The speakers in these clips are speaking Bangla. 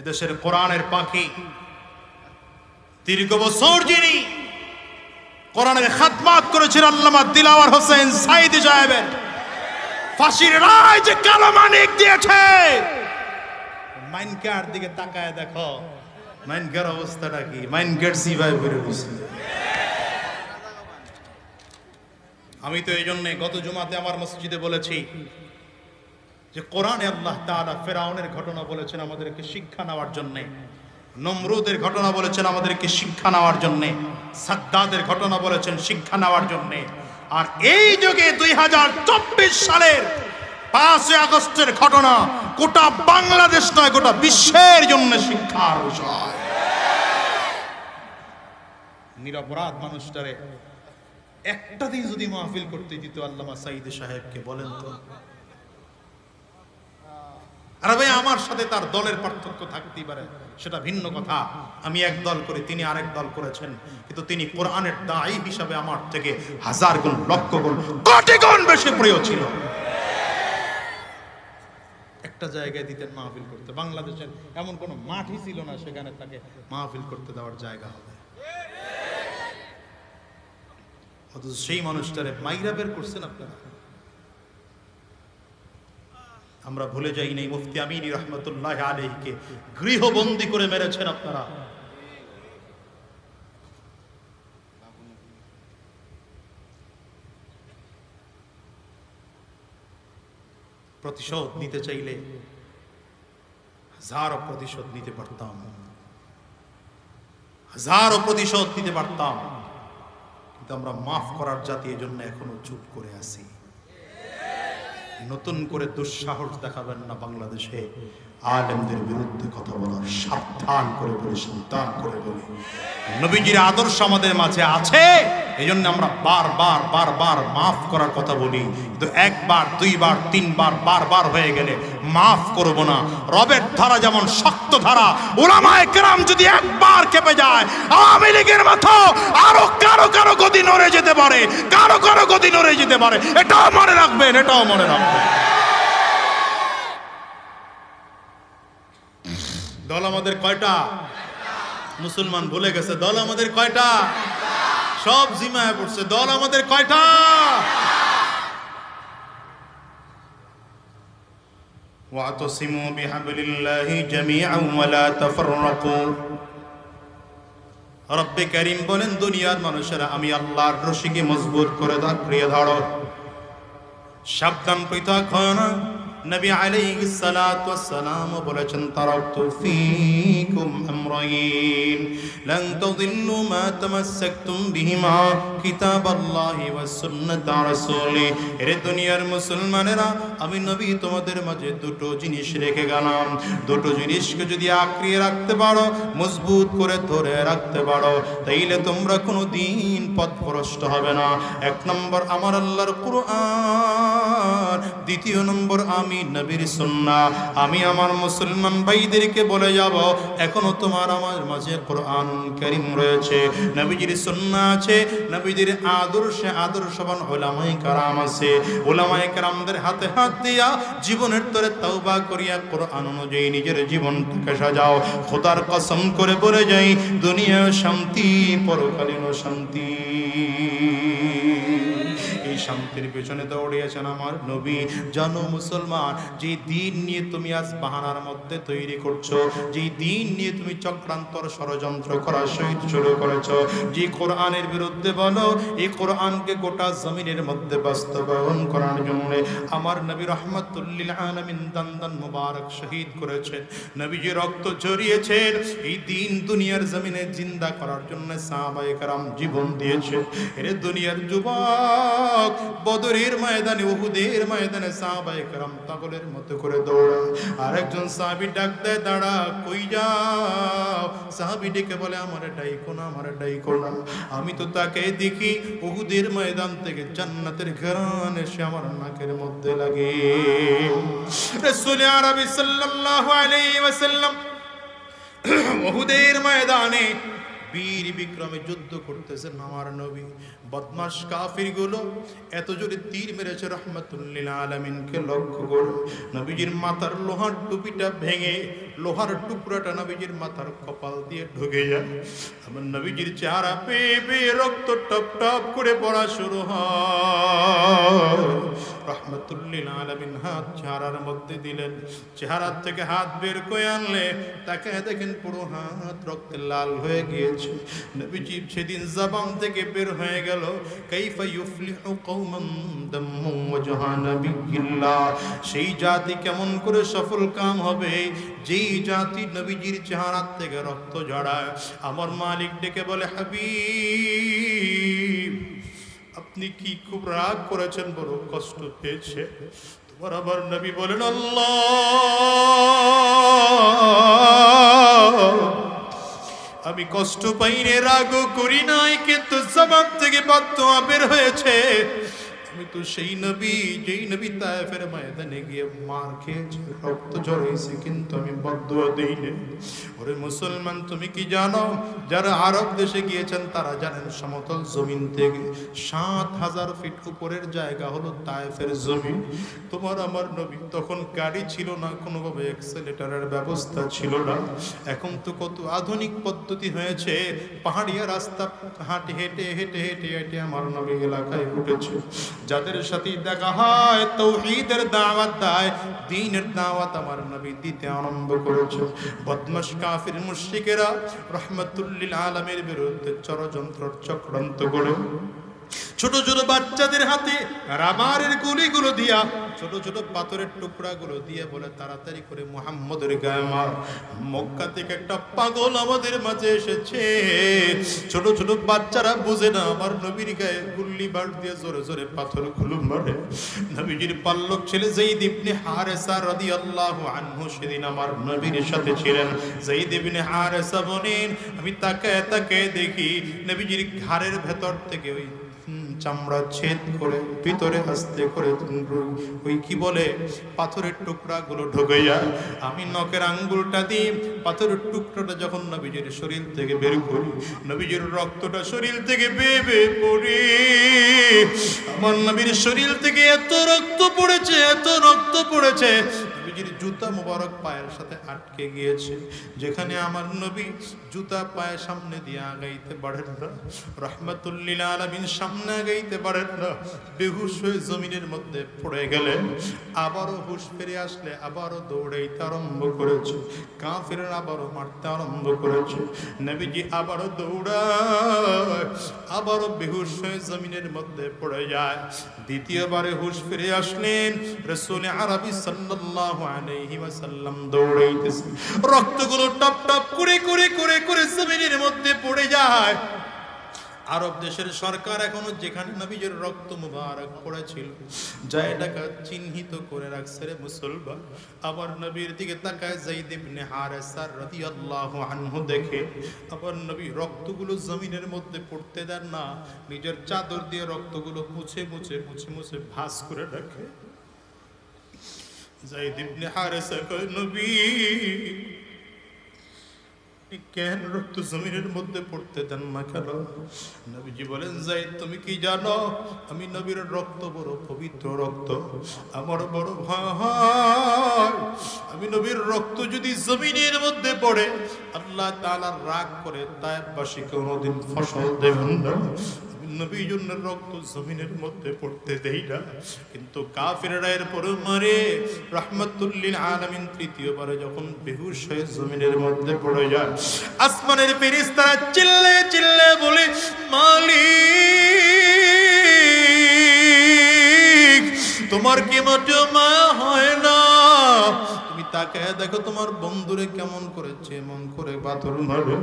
এদেশের কোরআনের পাখি। দীর্ঘ বছর যিনি কোরআনের খাতমাত করেছেন আল্লামা দিলাওয়ার হোসেন সাইদি সাহেবের। ফাঁসির রায় যে কালো মানিক দিয়েছে। মাইনকার দিকে তাকায় দেখো, মাইনকার অবস্থাটা কি? মাইনকার সিভাই করে বসে। আমি তো এই জন্য গত জুমাতে আমার মসজিদে বলেছি যে কোরআনে আল্লাহ তাআলা ফেরাউনের ঘটনা বলেছেন আমাদেরকে শিক্ষা নেওয়ার জন্য, নমরুদের ঘটনা বলেছেন আমাদেরকে শিক্ষা নেওয়ার জন্য, সাদ্দাদের ঘটনা বলেছেন শিক্ষা নেওয়ার জন্য। আর এই যুগে দুই হাজার চব্বিশ সালের পাঁচই আগস্টের ঘটনা গোটা বাংলাদেশ নয়, গোটা বিশ্বের জন্য শিক্ষার বিষয়। নিরপরাধ মানুষটারে একটা দিন যদি মাহফিল করতে দিত আল্লামা সাইদ সাহেবকে, বলেন তো। আর ভাই, আমার সাথে তার দলের পার্থক্য থাকতেই পারে, সেটা ভিন্ন কথা। আমি এক দল করি, তিনি আরেক দল করেছেন, কিন্তু তিনি কোরআনের দায়ী হিসাবে আমার থেকে হাজার গুণ, লক্ষ গুণ, কোটি গুণ বেশি প্রিয় ছিল। একটা জায়গায় দিতেন মাহফিল করতে। বাংলাদেশের এমন কোনো মাঠই ছিল না সেখানে তাকে মাহফিল করতে দেওয়ার জায়গা হবে। সেই মানুষটারে মাইরা বের করছেন আপনারা। আমরা ভুলে যাই নাই মুফতি আমিনী রহমতুল্লাহ আলহীকে গৃহবন্দী করে মেরেছেন আপনারা। প্রতিশোধ নিতে চাইলে হাজারো প্রতিশোধ নিতে পারতাম। হাজারো প্রতিশোধ নিতে পারতাম। কিন্তু আমরা মাফ করার জাতি এজন্য এখনও চুপ করে আছি। নতুন করে দুঃসাহস দেখাবেন না বাংলাদেশে। আলেমদের বিরুদ্ধে কথা বলার সাবধান করে বলি, সাবধান করে বলি। নবীজির আদর্শ আমাদের মাঝে আছে। এই জন্য আমরা বারবার বারবার মাফ করার কথা বলি। কিন্তু একবার, দুইবার, তিনবার বারবার হয়ে গেলে মাফ করব না। রবের ধারা যেমন শক্ত ধারা ওলামায় কেরাম যদি একবার কেঁপে যায়, আওয়ামী লীগের মতো আরও কারও কারও গদি নড়ে যেতে পারে, কারও কারও গদি নড়ে যেতে পারে। এটাও মনে রাখবেন, এটাও মনে রাখবেন। দল আমাদের কয়টা? মুসলমান ভুলে গেছে, দল আমাদের কয়টা? সব জিমায় পড়ছে দল আমাদের কয়টা واعتصموا بحبل الله جميعا ولا تفرقوا রব্বে করিম বলেন দুনিয়ার মানুষেরা আমি আল্লাহর রশিকে মজবুত করে ধাক্রিয়ে ধরো সাবধান পৃথক হয় না নবী আলাইহিস সালাতু ওয়াস সালাম বলেছেন তারাকতু ফীকুম আমরাইন। লান তাদিল্লু মা তামাসসাকতুম বিহিমা কিতাবাল্লাহি ওয়াস সুন্নাত রাসূলি। এর দুনিয়ার মুসলমানেরা, আমি নবী তোমাদের মাঝে দুটো জিনিস রেখে গেলাম। দুটো জিনিসকে যদি আঁকড়িয়ে রাখতে পারো, মজবুত করে ধরে রাখতে পারো, তাইলে তোমরা কোনো দিন পথভ্রষ্ট হবে না। এক নম্বর, আমার আল্লাহর কুরআন দ্বিতীয় নম্বর আমি নবীর সুন্না আমি আমার মুসলমান ভাইদেরকে বলে যাব, এখনও তোমার আমার মাঝে কোরআন করিম রয়েছে, নবীজির সুন্না আছে, নবীজির আদর্শে আদর্শবান ওলামাই কারাম আছে। ওলামাই কারামদের হাতে হাত দিয়া জীবনের তরে তওবা করিয়া কোরআন অনুযায়ী নিজের জীবনটাকে সাজাও। খোদার কসম করে বলে যাই, দুনিয়া শান্তি, পরকালীন শান্তি। শান্তির পেছনে দৌড়িয়েছেন আমার নবী। জানো মুসলমান যে দিন নিয়ে তুমি আজ বাহানার মধ্যে তৈরি করছ যে দিন নিয়ে তুমি চক্রান্তর ষড়যন্ত্র করা সহিত শুরু করেছ, যে কোরআনের বিরুদ্ধে বলো, এই কোরআনকে গোটা জমিনের মধ্যে বাস্তবায়ন করার জন্য আমার নবী রহমতুল্লিল আলমিন দান্দান মুবারক শহীদ করেছেন, নবীজি রক্ত ঝরিয়েছেন, এই দিন দুনিয়ার জমিনে জিন্দা করার জন্য সাহাবায়ে জীবন দিয়েছেন। এরে দুনিয়ার যুবক বদরের ময়দানে, উহুদের ময়দানে সাহাবায়ে কারাম পাগলের মতো করে দৌড়ায়। আরেকজন সাহাবী ডাক দেয়, দাঁড়া, কই যাও? সাহাবী ডেকে বলে, আমার ডাইকো না, আমার ডাইকো না। আমি তো তাকে দেখি উহুদের ময়দান থেকে জান্নাতের ঘরান এসে আমার নাকের মধ্যে লাগে। রাসূল আরবি সাল্লাল্লাহু আলাইহি ওয়াসাল্লাম ওহুদের ময়দানে বীর বিক্রমে যুদ্ধ করতেছেন আমার নবী। বদমাস কাফিরগুলো এত জোরে তীর মেরেছে রহমতুল্লিল আলমিনকে লক্ষ্য করে। নবীজির মাথার লোহার টুপিটা ভেঙে, লোহার টুকরাটা নবীজির মাথার কপাল দিয়ে ঢুকে যায়। আমার নবীজির চেহারা পেয়ে পেয়ে রক্ত টপ টপ করে পড়া শুরু হয়। রহমতুল্লিল আলমিন হাত চেহারার মধ্যে দিলেন। চেহারার থেকে হাত বের করে আনলে তাকে দেখেন পুরো হাত রক্তে লাল হয়ে গিয়েছে। নবীজি সেদিন জবান থেকে বের হয়ে গেল। নাবিয়িল্লাহ সেই জাতি কেমন করে সফল কাম হবে? যেই জাতি নবীজির চেহারা থেকে রক্ত ঝরায়। আমার মালিক ডেকে বলে, হাবিব, আপনি কি খুব রাগ করেছেন? বড় কষ্ট পেয়েছে। তোমার আবার নবী বলেন, আল্লাহ আমি কষ্ট পাইনে রাগও করি নাই কিন্তু জবান থেকে পাত্র বের হয়েছে। আমি তো সেই নবী, যেই নবী তায়েফের ময়দানে গিয়ে মার খেয়েছে। রক্ত ঝরেছে, কিন্তু আমি বদদোয়া দেই ওরে মুসলমান, তুমি কি জানো? যারা আরব দেশে গিয়েছেন, তারা জানেন সমতল জমিন থেকে সাত হাজার ফিট উপরের জায়গা হলো তায়েফের জমিন। তোমার আমার নবী তখন গাড়ি ছিল না, কোনোভাবে এক্সেলেটারের ব্যবস্থা ছিল না। এখন তো কত আধুনিক পদ্ধতি হয়েছে। পাহাড়িয়া রাস্তা হাঁটে হেঁটে হেঁটে হেঁটে হেঁটে আমার নবী এলাকায় উঠেছে। যাদের সাথে দেখা হয়, তৌহিদের দাওয়াত দেয়, দিনের দাওয়াত আমার নবী দিতে আরম্ভ করেছে। বদমাস কাফির মুশরিকেরা রহমতুল্লিল আলমের বিরুদ্ধে চরযন্ত্র চক্রান্ত করে। ছোট ছোট বাচ্চাদের হাতে রামারের গুলিগুলো দিয়া, ছোট ছোট পাথরের টুকরাগুলো দিয়ে বলে, তাড়াতাড়ি করে মোহাম্মদের গায়ে মার। মক্কা থেকে একটা পাগল আমাদের মাঝে এসেছে। ছোট ছোট বাচ্চারা বুঝে না, আমার নবীর গায়ে গুল্লি বার দিয়ে জোরে জোরে পাথরগুলো মারে। নবীজির পাল্লক ছেলে যেই ইবনে হারেসা রাদিয়াল্লাহু আনহু সেদিন আমার নবীর সাথে ছিলেন। যেই ইবনে হারেসা বলেন, আমি তাকে তাকে দেখি নবীজির ঘাড়ের ভেতর থেকে ওই চামড়া ছেদ করে ভিতরে আস্তে করে ওই কি বলে? পাথরের টুকরাগুলো ঢুকে যায় আমি নখের আঙ্গুলটা দিই পাথরের টুকরাটা যখন নবীজির শরীর থেকে বের করি, নবীজির রক্তটা শরীর থেকে বেয়ে পড়ে। আমার নবীর শরীর থেকে এত রক্ত পড়েছে, এত রক্ত পড়েছে। নবীজির জুতা মোবারক পায়ের সাথে আটকে গিয়েছে। যেখানে আমার নবী জুতা পায়ের সামনে দিয়ে আগাইতে পারেন না। রহমতুল্লিল আলমিন সামনে আগাইতে পারেন না। বেহুশ হয়ে জমিনের মধ্যে পড়ে গেলেন। আবারও হুশ ফিরে আসলে আবারও দৌড়াইতে আরম্ভ করেছে। কাফিরের আবারও মারতে আরম্ভ করেছে। নবীজি আবারও দৌড়ায়, আবারও বেহুশ হয়ে জমিনের মধ্যে পড়ে যায়। দ্বিতীয়বারে হুশ ফিরে আসলেন। রসুল আরবি সাল্লাল্লাহু চিহ্নিত করে রাখছে রে মুসলমান। আবার নবীর দিকে তাকায় দেখে, আবার নবী রক্তগুলো জমিনের মধ্যে পড়তে দেন না, নিজের চাদর দিয়ে রক্তগুলো মুছে মুছে মুছে মুছে ভাস করে রাখে। ইবনে হারেসা কয় নবী কেন রক্ত জমিনের মধ্যে পড়তে দেন না কেন? নবীজি বলেন যাই তুমি কি জানো? আমি নবীর রক্ত বড় পবিত্র রক্ত। আমার বড় ভাই। আমি নবীর রক্ত যদি জমিনের মধ্যে পড়ে, আল্লাহ তাআলা রাগ করে তাইবাসী কোনোদিন ফসল দেবেন না। নবী জন্য রক্ত জমিনের মধ্যে পড়তে দেই না। কিন্তু কাফিররা এর পরে মারে। রহমতুল্লিল আলামিন তৃতীয়বারে যখন বেহুশ হয়ে জমিনের মধ্যে পড়ে যায়, আসমানের ফেরেশতারা চিল্লে চিল্লে বলে, মালিক, তোমার কি হয় না তুমি তাকে দেখো তোমার বন্ধুরে কেমন করেছে, এমন করে পাথর মারে।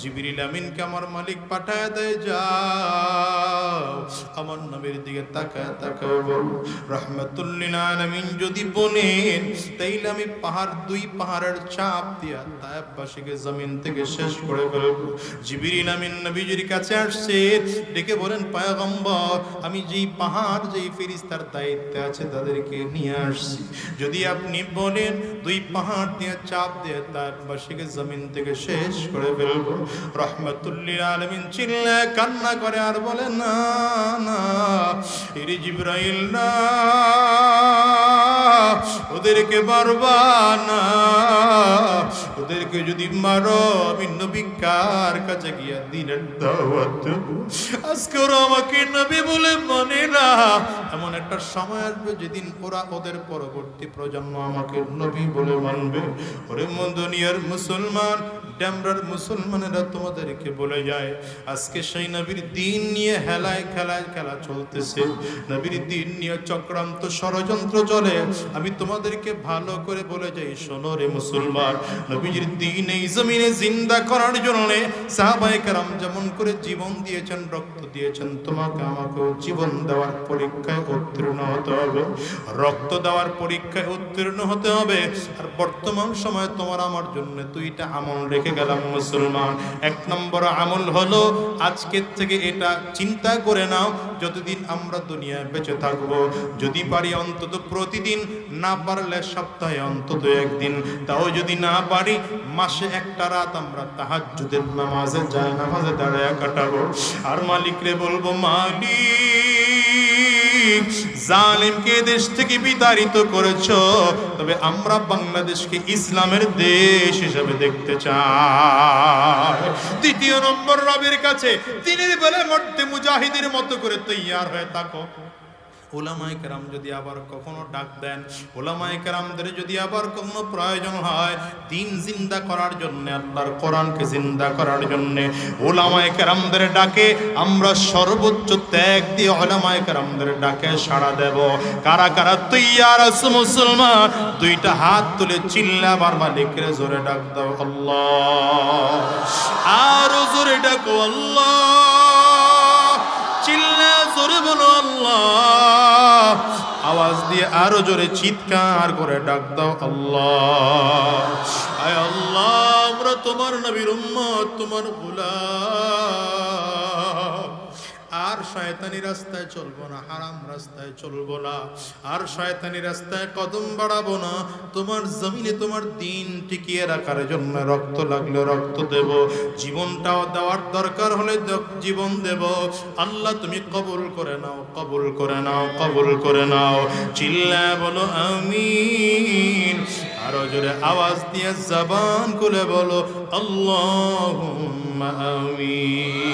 জিবিরিল আমিনকে আমার মালিক পাঠায় দেয়, যাও। আমার নবীর দিকে তাকায় তাকায় বল, রহমতুল্লিল আলামিন, যদি বলেন, তাইলে আমি পাহাড়, দুই পাহাড়ের চাপ দিয়া তায়াববাসীকে জমিন থেকে শেষ করে ফেলব। জিবিরিল আমিন নবীজির কাছে আসছে, ডেকে বলেন, পায়গম্বর, আমি যেই পাহাড়, যেই ফেরিস্তার দায়িত্বে আছে, তাদেরকে নিয়ে আসছি। যদি আপনি বলেন, দুই পাহাড় দিয়ে চাপ দিয়ে তার বাসীকে জমিন থেকে শেষ করে ফেলব। রহমতুল্লিল আলমিন চিল্লে কান্না করে আর বলে, না না, ইরি জিব্রাইল, না, ওদেরকে মারবা না, ওদেরকে যদি মারো, আমি নবী কার কাছে গিয়া দিনের দাওয়াত আজকে ওরা আমাকে নবী বলে মনে না। এমন একটা সময় আসবে যেদিন ওরা ওদের পরবর্তী প্রজন্ম আমাকে নবী বলে মানবে? ওরে মন্দনিয়ার মুসলমান ড্যামরার মুসলমানেরা তোমাদেরকে বলে যায়, আজকে সেই নবীর দিন নিয়ে হেলায় খেলায় খেলা চলতেছে। নবীর দিন নিয়ে চক্রান্ত ষড়যন্ত্র চলে। আমি তোমাদেরকে ভালো করে বলে যাই, শোনো রে মুসলমান নবীজির দিন এই জমিনে জিন্দা করার জন্য সাহাবায়ে কেরাম যেমন করে জীবন দিয়েছেন, রক্ত দিয়েছেন, তোমাকে আমাকেও জীবন দেওয়ার পরীক্ষায় উত্তীর্ণ হতে হবে। রক্ত দেওয়ার পরীক্ষায় উত্তীর্ণ হতে হবে। আর বর্তমান সময়ে তোমার আমার জন্য দুইটা আমল রেখে গেলাম মুসলমান। এক নম্বর আমল হলো, আজকের থেকে এটা চিন্তা করে নাও, যতদিন আমরা দুনিয়ায় বেঁচে থাকব। যদি পারি অন্তত প্রতিদিন, না পারলে সপ্তাহে অন্তত একদিন। তাও যদি না পারি, মাসে একটা রাত আমরা তাহাজ্জুদের নামাজে যায় নামাজে দাঁড়ায় কাটাবো। আর মালিকরে বলব, মালিক জালিমকে দেশ থেকে বিতাড়িত করেছ, তবে আমরা বাংলাদেশকে ইসলামের দেশ হিসাবে দেখতে চাই। তৃতীয় নম্বর রবের কাছে, তিনি বলে মধ্যে মুজাহিদের মতো করে তৈয়ার হয়ে থাকো। ওলামাই কেরাম যদি আবার কখনো ডাক দেন ওলামাই কেরামদের যদি আবার কখনো প্রয়োজন হয়, দিন জিন্দা করার জন্য, আল্লাহর কোরআনকে জিন্দা করার জন্য ওলামাই কেরামদের ডাকে, আমরা সর্বোচ্চ ত্যাগ দিয়ে ওলামাই কেরামদের ডাকে সাড়া দেব। কারা কারা তৈয়ার আছে মুসলমান, দুইটা হাত তুলে চিল্লা আমার মালিকের জোরে ডাক দাও, আল্লাহ। আরও জোরে ডাকো, আল্লাহ। বলো আল্লাহ। আওয়াজ দিয়ে আরও জোরে চিৎকার করে ডাক দাও আল্লাহ। আল্লাহ, আমরা তোমার নবীর উম্মত, তোমার গোলাম। শয়তানি রাস্তায় চলবো না, হারাম রাস্তায় চলবো না। আর শয়তানি রাস্তায় কদম বাড়াবো না, তোমার জমিনে তোমার দিন টিকিয়ে রাখার জন্য রক্ত লাগলে রক্ত দেব। জীবনটাও দেওয়ার দরকার হলে জীবন দেব। আল্লাহ তুমি কবুল করে নাও, কবুল করে নাও, কবুল করে নাও। চিল্লা বলো, আমিন। আরও জোরে আওয়াজ দিয়ে জবান খুলে বলো আল্লাহ আমিন।